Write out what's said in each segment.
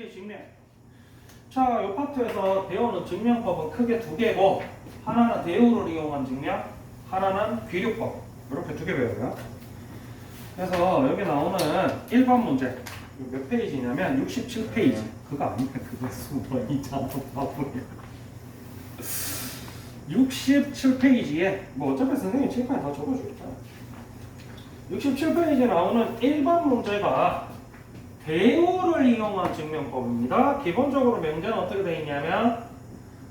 이제 증명. 자, 이 파트에서 배우는 증명법은 크게 두 개고 하나는 대우를 이용한 증명, 하나는 귀류법. 이렇게 두 개 배워요. 그래서 여기 나오는 1번 문제 몇 페이지냐면 67페이지. 그거 아니야. 그거 수번이잖아. 바보야. 67페이지에 뭐 어차피 선생님이 칠판에 다 적어주겠다. 67페이지에 나오는 1번 문제가 대우를 이용한 증명법입니다. 기본적으로 명제는 어떻게 되어 있냐면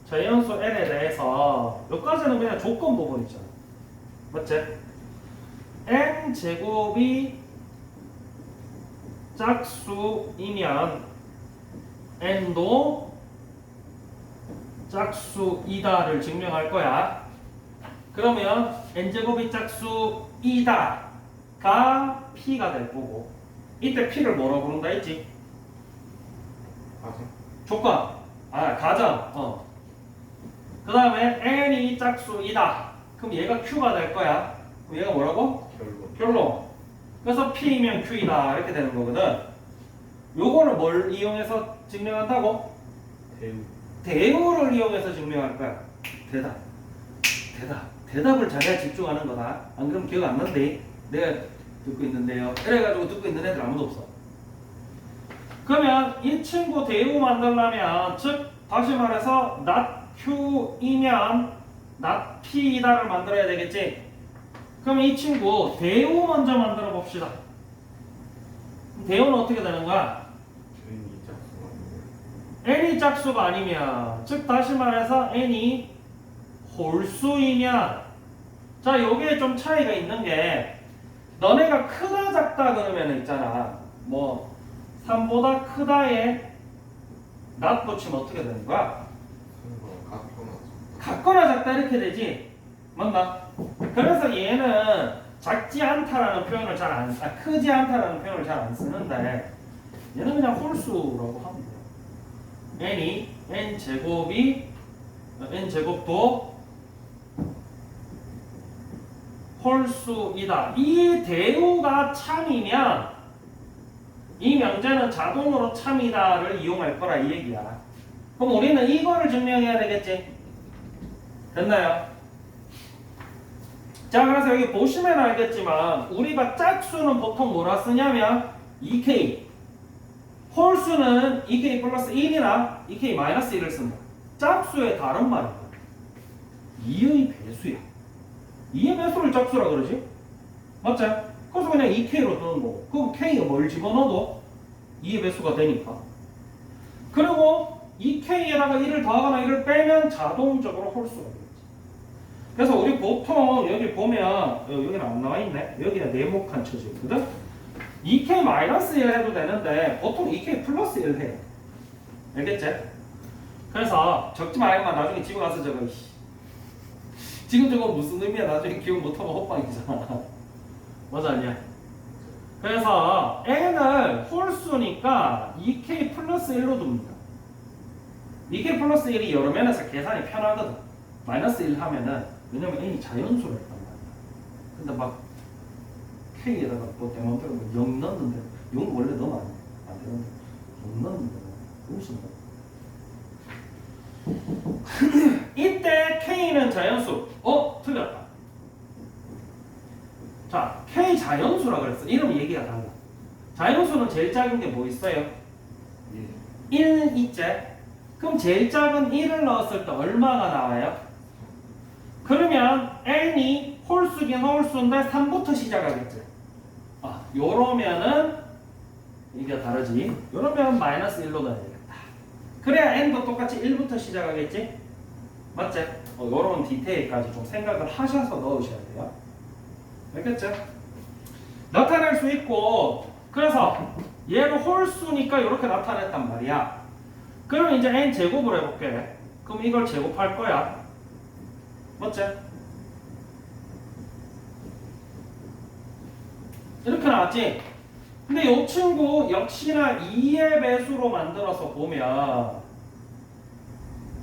자연수 n에 대해서 여기까지는 그냥 조건 부분 있잖아. 맞지? n 제곱이 짝수이면 n도 짝수이다를 증명할 거야. 그러면 n 제곱이 짝수이다가 p가 될 거고 이때 p를 뭐라고 부른다 했지? 조건. 아, 가정. 어. 그 다음에 n이 짝수이다. 그럼 얘가 q가 될 거야. 그럼 얘가 뭐라고? 결론 결론. 그래서 p이면 q이다. 이렇게 되는 거거든. 요거를 뭘 이용해서 증명한다고? 대우 대우를 이용해서 증명할 거야. 대답. 대답. 대답을 잘해야 집중하는 거다. 안 그러면 기억 안 난대. 내가 듣고 있는데요. 이래가지고 듣고 있는 애들 아무도 없어. 그러면 이 친구 대우 만들려면 즉 다시 말해서 not q이면 not p이다를 만들어야 되겠지. 그럼 이 친구 대우 먼저 만들어 봅시다. 대우는 어떻게 되는 거야? n이 짝수가 아니면 즉 다시 말해서 n이 홀수이면 자 여기에 좀 차이가 있는 게 너네가 크다 작다 그러면 있잖아 뭐 3보다 크다에 낫 붙이면 어떻게 되는 거야? 같거나 같거나 작다 이렇게 되지 맞나? 그래서 얘는 작지 않다라는 표현을 잘 안, 아, 크지 않다라는 표현을 잘 안 쓰는데 얘는 그냥 홀수라고 하면 돼요. n이 n 제곱이 어, n 제곱도 홀수이다. 이 대우가 참이면 이 명제는 자동으로 참이다를 이용할 거라 이 얘기야. 그럼 우리는 이거를 증명해야 되겠지? 됐나요? 자, 그래서 여기 보시면 알겠지만 우리가 짝수는 보통 뭐라 쓰냐면 2k 홀수는 2k 플러스 1이나 2k 마이너스 1을 쓴다. 짝수의 다른 말이야. 2의 배수야. 2의 배수를 짝수라 그러지? 맞지? 그래서 그냥 2k로 넣는 거고 그럼 k가 뭘 집어넣어도 2의 배수가 되니까 그리고 2k에다가 1을 더하거나 1을 빼면 자동적으로 홀수가 되겠지 그래서 우리 보통 여기 보면 어, 여기는 안 나와 있네 여기가 네모칸 쳐지거든 2k 마이너스 1 해도 되는데 보통 2k 플러스 1 해요 알겠지? 그래서 적지 말만 나중에 집에 가서 저거. 지금 저거 무슨 의미야? 나중에 기억 못하면 헛방이잖아. 맞아 아니야. 그래서 n을 홀수니까 2k 플러스 1로 둡니다. 2k 플러스 1이 여러 면에서 계산이 편하거든. 마이너스 1 하면은 왜냐면 n이 자연수를 했단 말이야. 근데 막 k에다가 뭐 대마음대로 뭐0 넣는데 0 원래 넣으면 안, 돼. 안 되는데 0 넣는데 이때 k는 자연수 어? 틀렸다 자 k 자연수라 그랬어 이름 얘기가 달라 자연수는 제일 작은 게 뭐 있어요? 예1 있지? 그럼 제일 작은 1을 넣었을 때 얼마가 나와요? 그러면 n이 홀수긴 홀수인데 3부터 시작하겠지. 아, 요러면은 이게 다르지. 요러면 마이너스 1로 넣어야 되겠다. 그래야 n도 똑같이 1부터 시작하겠지? 맞지? 어, 요런 디테일까지 좀 생각을 하셔서 넣으셔야 돼요. 알겠죠? 나타낼 수 있고 그래서 얘를 홀수니까 이렇게 나타냈단 말이야. 그럼 이제 n 제곱을 해볼게. 그럼 이걸 제곱할 거야. 맞지? 이렇게 나왔지? 근데 이 친구 역시나 2의 배수로 만들어서 보면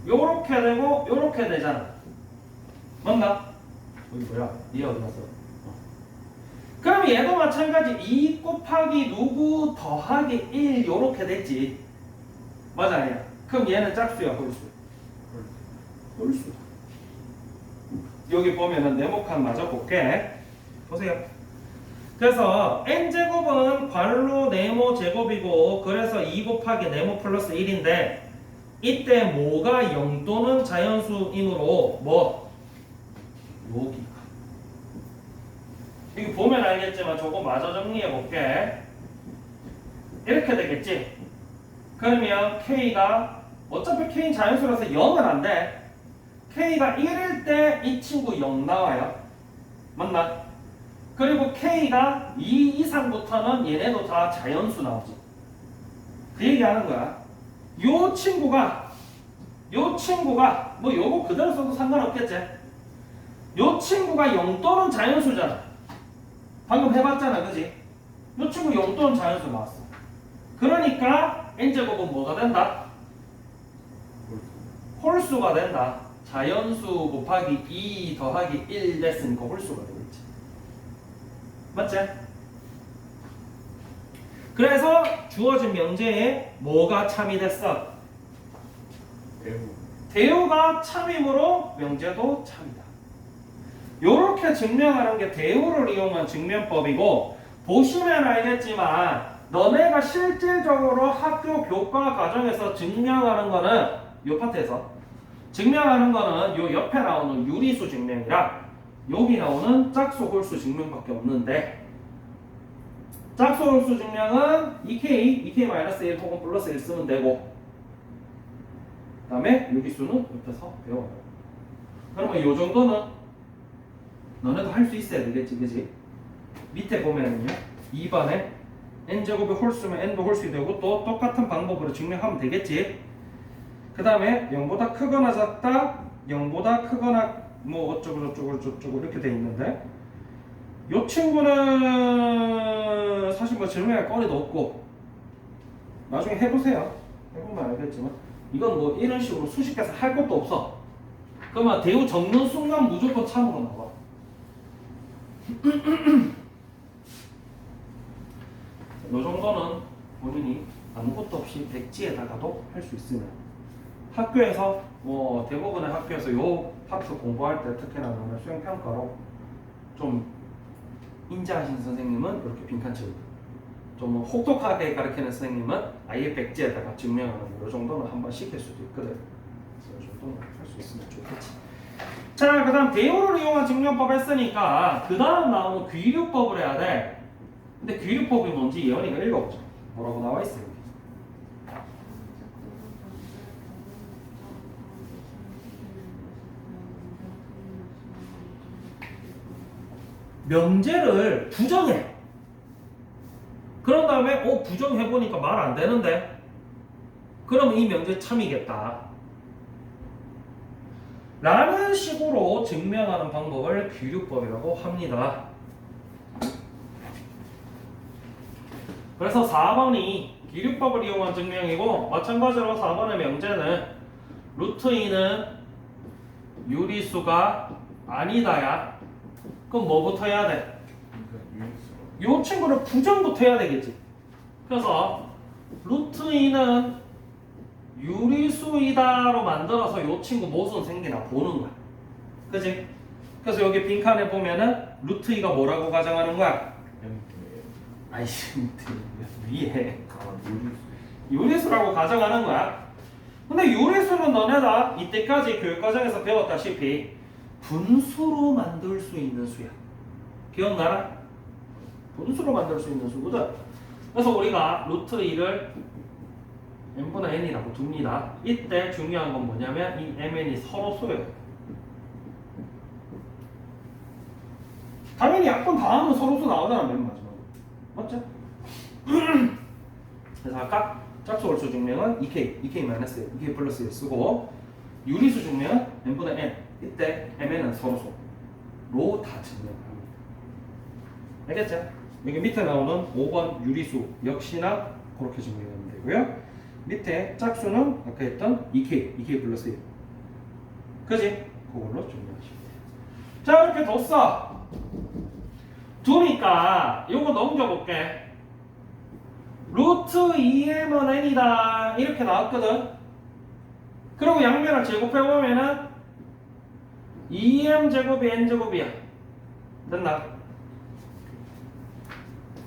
요렇게 되고 요렇게 되잖아. 맞나? 여기 뭐야? 얘 어디 갔어? 어. 그럼 얘도 마찬가지 2 곱하기 누구 더하기 1 요렇게 됐지. 맞아 아니야? 그럼 얘는 짝수야 홀수? 홀수다. 여기 보면은 네모칸 맞아 볼게. 보세요. 그래서 n 제곱은 괄호 네모 제곱이고 그래서 2 곱하기 네모 플러스 1인데 이때 뭐가 0 또는 자연수인으로 뭐 여기가 여기 보면 알겠지만 저거 마저 정리해 볼게. 이렇게 되겠지. 그러면 k가 어차피 k는 자연수라서 0은 안 돼. k가 1일 때 이 친구 0 나와요. 맞나? 그리고 k가 2 이상부터는 얘네도 다 자연수 나오지. 그 얘기하는 거야. 요 친구가 요 친구가 뭐 요거 그대로 써도 상관없겠지. 요 친구가 0 또는 자연수잖아. 방금 해봤잖아, 그지? 요 친구 0 또는 자연수 나왔어. 그러니까 n제곱은 뭐가 된다? 홀수가 된다. 자연수 곱하기 2 더하기 1 됐으니까 홀수가 되겠지. 맞지? 그래서 주어진 명제에 뭐가 참이 됐어? 배우 대우가 참이므로 명제도 참이다. 요렇게 증명하는 게 대우를 이용한 증명법이고 보시면 알겠지만 너네가 실질적으로 학교 교과 과정에서 증명하는 거는 요 파트에서 증명하는 거는 요 옆에 나오는 유리수 증명이랑 여기 나오는 짝수 홀수 증명밖에 없는데 짝수 홀수 증명은 2k, 2k-1 혹은 플러스 1 쓰면 되고 그 다음에 유리수는 옆에서 배워요. 그러면 요 정도는 너네도 할 수 있어야 되겠지, 그지? 밑에 보면은요, 2번에 n제곱이 홀수면 n도 홀수 되고 또 똑같은 방법으로 증명하면 되겠지? 그 다음에 0보다 크거나 작다, 0보다 크거나 뭐 어쩌고 저쩌고 저쩌고 이렇게 돼 있는데 요 친구는 사실 뭐 증명할 거리도 없고 나중에 해보세요. 해보면 알겠지만 이건 뭐 이런 식으로 수식해서 할 것도 없어. 그러면 대우 적는 순간 무조건 참으로 나와. 요 정도는 본인이 아무것도 없이 백지에다가도 할 수 있으면 학교에서 뭐 대부분의 학교에서 요 파트 공부할 때 특히나 오늘 수행 평가로 좀 인자하신 선생님은 이렇게 빈칸 채우고 좀 혹독하게 가르치는 선생님은 아예 백지에다가 증명하는 거, 요 정도는 한번 시킬 수도 있거든. 그래서 요 정도는 할 수 있으면 좋겠지. 자, 그다음 대우를 이용한 증명법 했으니까 그 다음 나오는 귀류법을 해야 돼. 근데 귀류법이 뭔지 예원이가 읽어보자. 뭐라고 나와 여기. 명제를 부정해. 그런 다음에 어 부정해 보니까 말 안 되는데. 그러면 이 명제 참이겠다. 라는 식으로 증명하는 방법을 귀류법이라고 합니다. 그래서 4번이 기류법을 이용한 증명이고 마찬가지로 4번의 명제는 루트 2는 유리수가 아니다야. 그럼 뭐부터 해야 돼? 요 친구를 부정부터 해야 되겠지. 그래서 루트 2는 유리수이다로 만들어서 요 친구 무슨 생기나 보는 거야. 그지? 그래서 여기 빈칸에 보면은 루트 2가 뭐라고 가정하는 거야? 아이씨, 위에. 유리수라고 가정하는 거야. 근데 유리수는 너네가 이때까지 교육과정에서 배웠다시피 분수로 만들 수 있는 수야. 기억나라? 분수로 만들 수 있는 수거든. 그래서 우리가 루트 2를 n분의 n이라고 둡니다. 이때 중요한 건 뭐냐면 이 mn이 서로 소요. 당연히 약분 다 하면 서로수 나오잖아 맨 마지막에. 맞죠? 그래서 아까 짝수 월수 증명은 2k, 2k-1, 2k 플러스 1 쓰고 유리수 증명은 n분의 n 이때 mn은 서로수로 다 증명합니다. 알겠죠? 여기 밑에 나오는 5번 유리수 역시나 그렇게 증명하면 되고요. 밑에 짝수는 아까 했던 2k, 2k 플러스 1 그지? 그걸로 증명하시면 돼요. 자 이렇게 뒀어. 두니까 요거 넘겨볼게. 루트 2m은 n이다 이렇게 나왔거든 그리고 양면을 제곱해보면은 2m 제곱이 n 제곱이야. 됐나?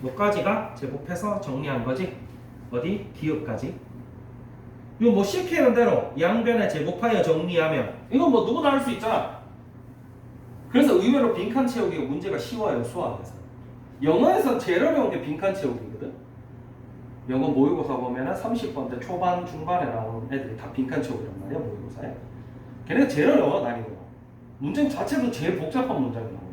요까지가 제곱해서 정리한 거지? 어디? 기억까지? 이거 뭐 시키는 대로 양변에 제곱하여 정리하면 이건 뭐 누구나 할 수 있잖아. 그래서 의외로 빈칸 채우기가 문제가 쉬워요 수학에서. 영어에서 제일 어려운 게 빈칸 채우기거든. 영어 모의고사 보면은 30번대 초반 중반에 나오는 애들이 다 빈칸 채우기란 말이야 모의고사에. 걔네가 제일 어려워 난이도 가 문제 자체도 제일 복잡한 나오고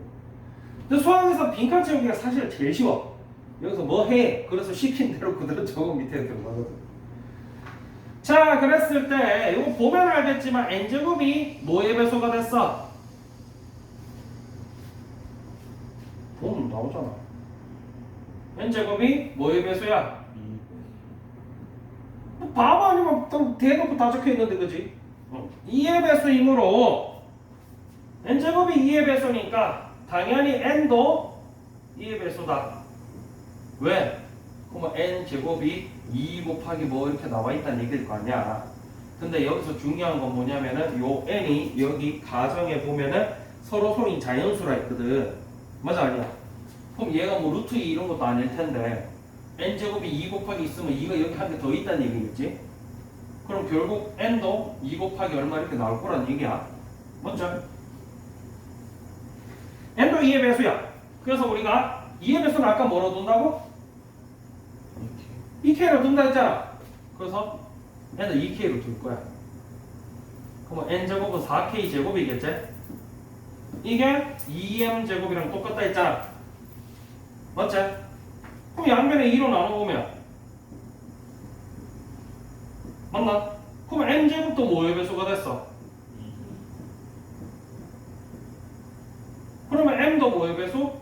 근데 수학에서 빈칸 채우기가 사실 제일 쉬워 여기서 뭐 해? 그래서 시킨 대로 그대로 적어 밑에 들어가거든 자 그랬을 때 이거 보면 알겠지만 n제곱이 뭐의 배수가 됐어? 보면 나오잖아 n제곱이 뭐의 배수야? 이 바보 아니면 또 대놓고 다 적혀 있는데 그지? 어. 2의 배수이므로 n제곱이 2의 배수니까 당연히 n도 2의 배수다 왜? 그러면 n제곱이 2 곱하기 뭐 이렇게 나와 있다는 얘기일 거 아니야 근데 여기서 중요한 건 뭐냐면은 요 n이 여기 가정에 보면은 서로 소인 자연수라 했거든 맞아 아니야? 그럼 얘가 뭐 루트 2 이런 것도 아닐 텐데 n제곱이 2 곱하기 있으면 2가 여기 한 개 더 있다는 얘기겠지? 그럼 결국 n도 2 곱하기 얼마 이렇게 나올 거란 얘기야 맞죠? N도 2의 배수야 그래서 우리가 2의 배수는 아까 뭐로 둔다고? 이렇게 2k로 둔다 했잖아 그래서 n을 2k로 둘 거야 그러면 n제곱은 4k 제곱이겠지? 이게 2m 제곱이랑 똑같다 했잖아 맞지? 그럼 양변에 2로 나눠보면 맞나? 그럼 n제곱도 뭐의 배수가 됐어? M도 뭐의 배수?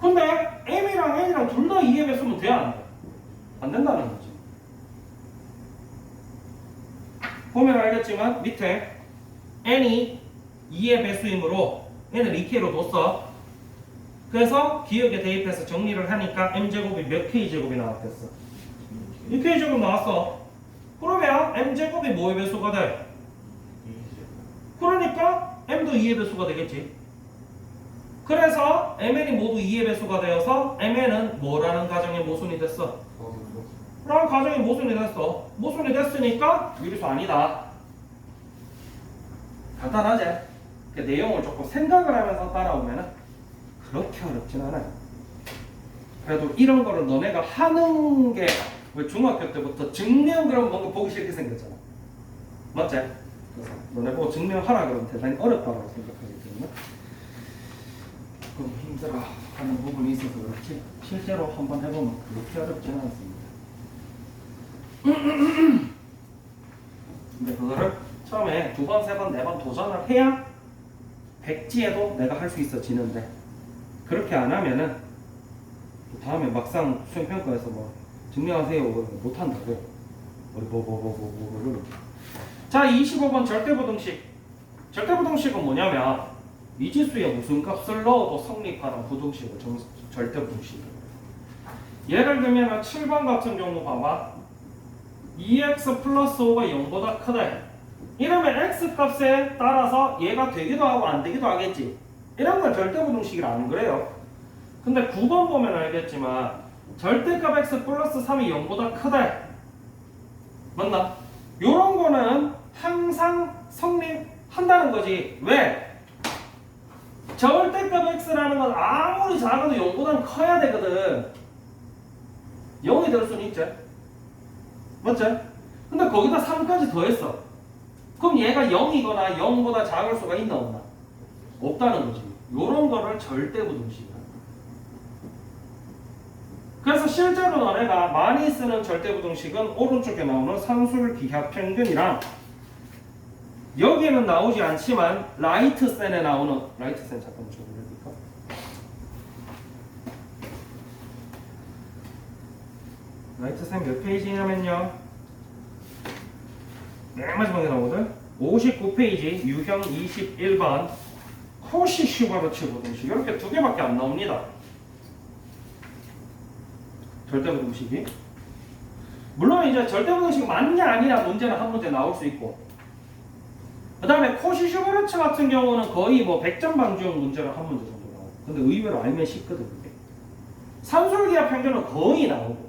근데 m이랑 n이랑 둘 다 2의 배수면 돼? 안 돼? 안 된다는 거지 보면 알겠지만 밑에 n이 2의 배수이므로 n을 2k로 뒀어 그래서 기억에 대입해서 정리를 하니까 m제곱이 몇 k제곱이 나왔겠어? 2k제곱 나왔어 그러면 m제곱이 뭐의 배수가 돼? 그러니까 m도 2의 배수가 되겠지. 그래서 mn이 모두 2의 배수가 되어서 mn은 뭐라는 가정의 모순이 됐어? 라는 가정의 모순이 됐어. 모순이 됐으니까 유리수 아니다. 간단하지? 그 내용을 조금 생각을 하면서 따라오면 그렇게 어렵진 않아요. 그래도 이런 거를 너네가 하는 게 왜 중학교 때부터 증명 그러면 뭔가 보기 싫게 생겼잖아. 맞지? 그래서 너네 보고 증명하라 그러면 대단히 어렵다고 생각하기 때문에 조금 힘들어 하는 부분이 있어서 그렇지 실제로 한번 해보면 그렇게 어렵지는 않습니다. 근데 그거를 처음에 두 번, 세 번, 네 번 도전을 해야 백지에도 내가 할 수 있어지는데 그렇게 안 하면은 다음에 막상 수행평가에서 뭐 증명하세요 못한다고 우리 뭐뭐 뭐 뭐 뭐를 자 25번 절대부등식. 절대부등식은 뭐냐면 미지수의 무슨 값을 넣어도 성립하는 부등식을 정, 절대부등식이에요. 예를 들면 7번 같은 경우 봐봐. 2x 플러스 5가 0보다 크다. 이러면 x 값에 따라서 얘가 되기도 하고 안 되기도 하겠지. 이런 걸 절대부등식이라는 거예요. 근데 9번 보면 알겠지만 절대값 x 플러스 3이 0보다 크다. 맞나? 요런 거는 항상 성립한다는 거지 왜? 절대값 x라는 건 아무리 작아도 0보다는 커야 되거든 0이 될 수는 있지 맞지? 근데 거기다 3까지 더했어. 그럼 얘가 0이거나 0보다 작을 수가 있나 없나? 없다는 거지. 요런 거를 절대부등식이야. 그래서 실제로 너네가 많이 쓰는 절대부등식은 오른쪽에 나오는 산술 기하 평균이랑 여기에는 나오지 않지만 라이트 센에 나오는 라이트 센 잠깐만 좀 올려볼까? 라이트 센 몇 페이지냐면요. 맨 마지막에 나오거든. 59페이지 유형 21번. 코시 슈바르츠 부등식 이렇게 두 개밖에 안 나옵니다. 절대부등식이. 물론 이제 절대부등식 맞냐 아니냐 문제는 한 문제 나올 수 있고 그 다음에 코시슈베르츠 같은 경우는 거의 뭐 100점 방지용 문제가 한 문제 정도 나오고. 근데 의외로 알면 쉽거든 그게. 산술기압 평균은 거의 나오고.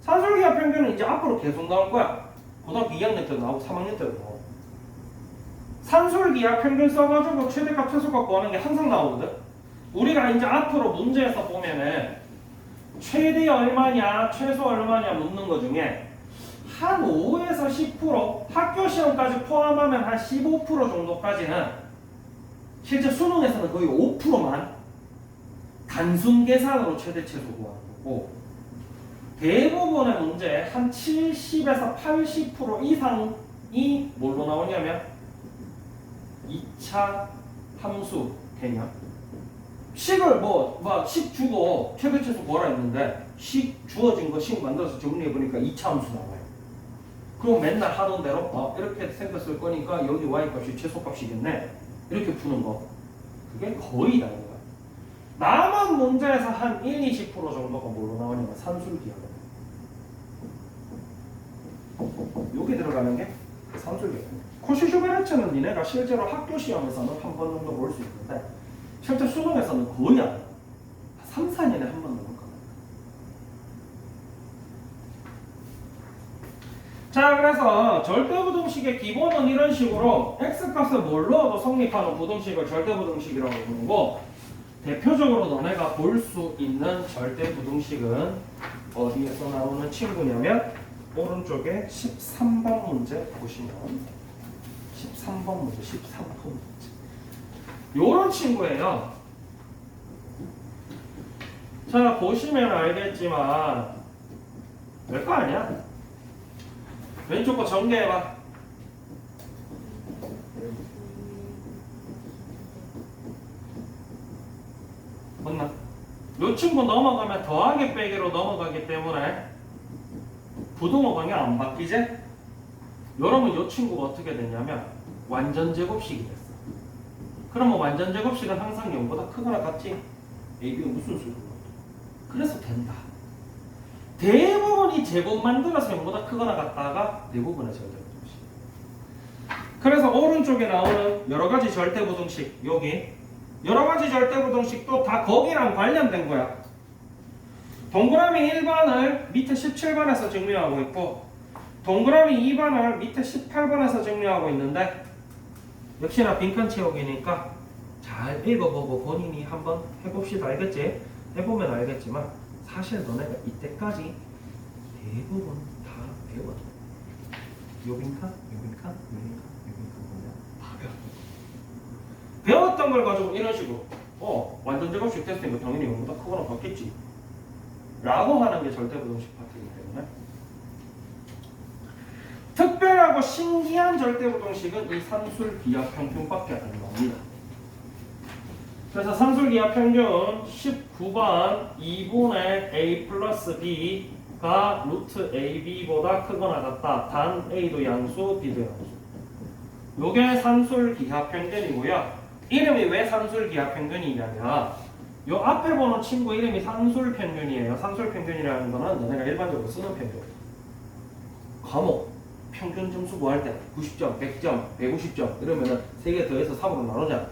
산술기압 평균은 이제 앞으로 계속 나올 거야. 고등학교 2학년 때도 나오고 3학년 때도 나오고. 산술기압 평균 써가지고 최대값 최소값 구하는 게 항상 나오거든. 우리가 이제 앞으로 문제에서 보면은 최대 얼마냐 최소 얼마냐 묻는 거 중에 한 5에서 10% 학교 시험까지 포함하면 한 15% 정도까지는 실제 수능에서는 거의 5%만 단순 계산으로 최대 최소 구하는 거고 대부분의 문제 한 70에서 80% 이상이 뭘로 나오냐면 2차 함수 개념 식을 뭐막식 주고 최대 최소 구하라 했는데 식 주어진 거식 만들어서 정리해 보니까 2차 함수 나와요. 그럼 맨날 하던 대로 어, 이렇게 생겼을 거니까 여기 y 값이 최소 값이겠네 이렇게 푸는 거 그게 거의 다른 거야. 남은 문제에서 한 1, 20% 정도가 뭘로 나오냐면 산술기하고 여기 들어가는 게 산술기야. 코시슈베르츠는 니네가 실제로 학교 시험에서는 한 번 정도 볼 수 있는데 실제 수능에서는 거의 안 해. 3, 4년에 한 번 나올 거야. 자 그래서 절대부등식의 기본은 이런 식으로 x값을 뭘로 얻어 성립하는 부등식을 절대부등식이라고 부르고 대표적으로 너네가 볼 수 있는 절대부등식은 어디에서 나오는 친구냐면 오른쪽에 13번 문제 보시면 13번 문제 13번 문제. 요런 친구예요. 자 보시면 알겠지만 별거 아니야 왼쪽 거 전개해봐. 맞나? 요 친구 넘어가면 더하기 빼기로 넘어가기 때문에 부등호 방향 안 바뀌지? 여러분 요 친구가 어떻게 됐냐면 완전 제곱식이 됐어. 그러면 완전 제곱식은 항상 0보다 크거나 같지? AB가 무슨 수로? 그래서 된다. 대부분 이 제곱 만들어서 0보다 크거나 같다가 대부분의 절대 부등식. 그래서 오른쪽에 나오는 여러 가지 절대 부등식 여기 여러 가지 절대 부등식도 다 거기랑 관련된 거야. 동그라미 1번을 밑에 17번에서 증명하고 있고 동그라미 2번을 밑에 18번에서 증명하고 있는데 역시나 빈칸 채우기니까 잘 읽어보고 본인이 한번 해봅시다 알겠지? 해보면 알겠지만 사실 너네가 이때까지 대부분 다 배웠어. 요 빈칸, 요 빈칸, 요 빈칸, 요 빈칸 보면 다 배웠어. 배웠던 걸 가지고 이런 식으로 어 완전 제곱식 됐으니까 당연히 이거보다 크거나 같겠지 라고 하는 게 절대부등식 파트이기 때문에 특별하고 신기한 절대부등식은 이 산술 기압 평균밖에 안 나옵니다. 그래서 산술 기압 평균 19번 2분의 a 플러스 b 가 루트 ab보다 크거나 같다. 단 a도 양수, b도 양수. 요게 산술기압 평균이고요. 이름이 왜 산술기압 평균이냐면 요 앞에 보는 친구 이름이 산술 평균이에요. 산술 평균이라는 거는 너네가 일반적으로 쓰는 평균. 과목 평균 점수 구할 때 90점, 100점, 150점 이러면은 3개 더해서 3으로 나누잖아.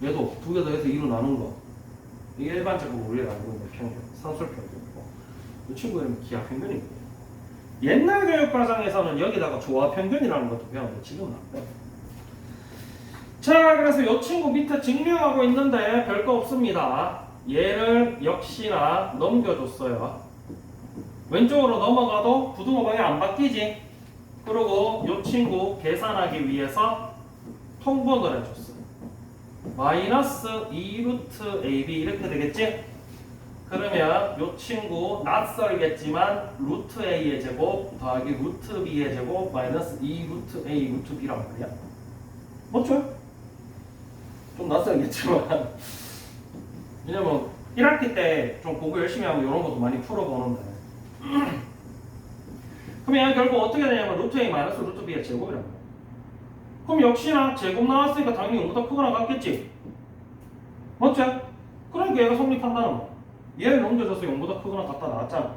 얘도 두개 더해서 2로 나눈 거. 이게 일반적으로 우리가 알고 있는 평균, 산술 평균 이 친구 이름이 기하 평균이거든요. 옛날 교육 과정에서는 여기다가 조합 평균이라는 것도 배웠는데 지금은 안 배워. 자, 그래서 이 친구 밑에 증명하고 있는데 별거 없습니다. 얘를 역시나 넘겨줬어요. 왼쪽으로 넘어가도 부등호 방향 안 바뀌지. 그리고 이 친구 계산하기 위해서 통분을 해줬어. 마이너스 2루트 AB 이렇게 되겠지? 그러면 이 친구 낯설겠지만 루트 A의 제곱 더하기 루트 B의 제곱 마이너스 2 루트 A 루트 B란 말이야. 맞죠? 좀 낯설겠지만 왜냐면 1학기 때 좀 공부 열심히 하고 이런 것도 많이 풀어보는데 그러면 결국 어떻게 되냐면 루트 A 마이너스 루트 B의 제곱이란 말이야. 그럼 역시나 제곱 나왔으니까 당연히 0보다 크거나 같겠지. 맞지? 그러니까 얘가 성립한다는 거. 얘를 넘겨줘서 0보다 크거나 같다 나왔잖아.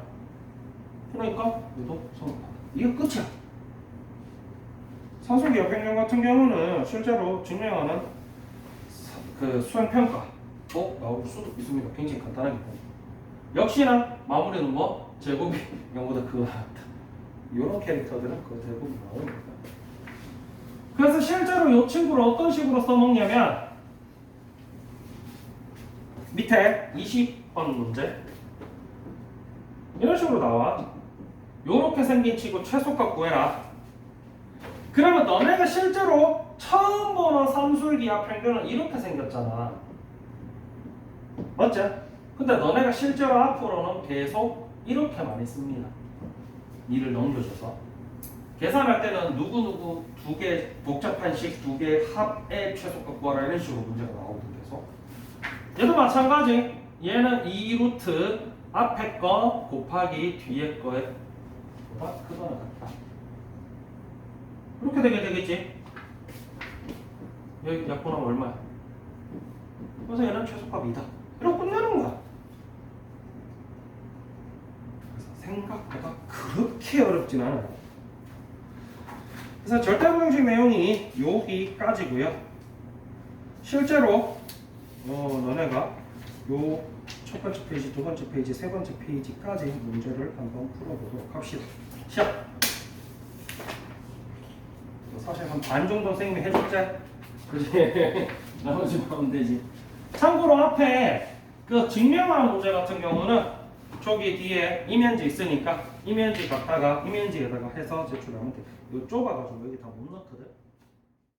그러니까 얘도 성립한다. 이게 끝이야. 산소기업 행정 같은 경우는 실제로 증명하는 사- 그 수행평가 도 나올 수도 있습니다. 굉장히 간단하게. 역시나 마무리는 뭐 제곱이 0보다 그거 나왔다. 이런 캐릭터들은 그 대부분 나옵니다. 그래서 실제로 이 친구를 어떤 식으로 써먹냐면 밑에 20 번 문제 이런 식으로 나와. 요렇게 생긴 치고 최소값 구해라. 그러면 너네가 실제로 처음 보는 산술기압 평균은 이렇게 생겼잖아. 맞지? 근데 너네가 실제로 앞으로는 계속 이렇게 많이 씁니다. 일을 넘겨줘서. 계산할 때는 누구누구 두 개 복잡한 식 두 개 합의 최소값 구하라 이런 식으로 문제가 나오거든 계속. 얘도 마찬가지. 얘는 2루트 앞에 거 곱하기 뒤에 거에 보다 크거나 같다. 이렇게 되게 되겠지. 여기 약분하면 얼마야? 그래서 얘는 최소값이다. 이러고 끝내는 거야. 그래서 생각보다 그렇게 어렵진 않아요. 그래서 절대방정식 내용이 여기까지고요. 실제로 어, 너네가 요 첫 번째 페이지, 두 번째 페이지, 세 번째 페이지까지 문제를 한번 풀어보도록 합시다. 시작. 사실 한 반 정도 선생님이 해줬지. 그지? 나머지 하면 되지. 참고로 앞에 그 증명하는 문제 같은 경우는 저기 뒤에 이면지 있으니까 이면지 갖다가 이면지에다가 해서 제출하면 돼. 이거 좁아가지고 여기 다 못 넣거든.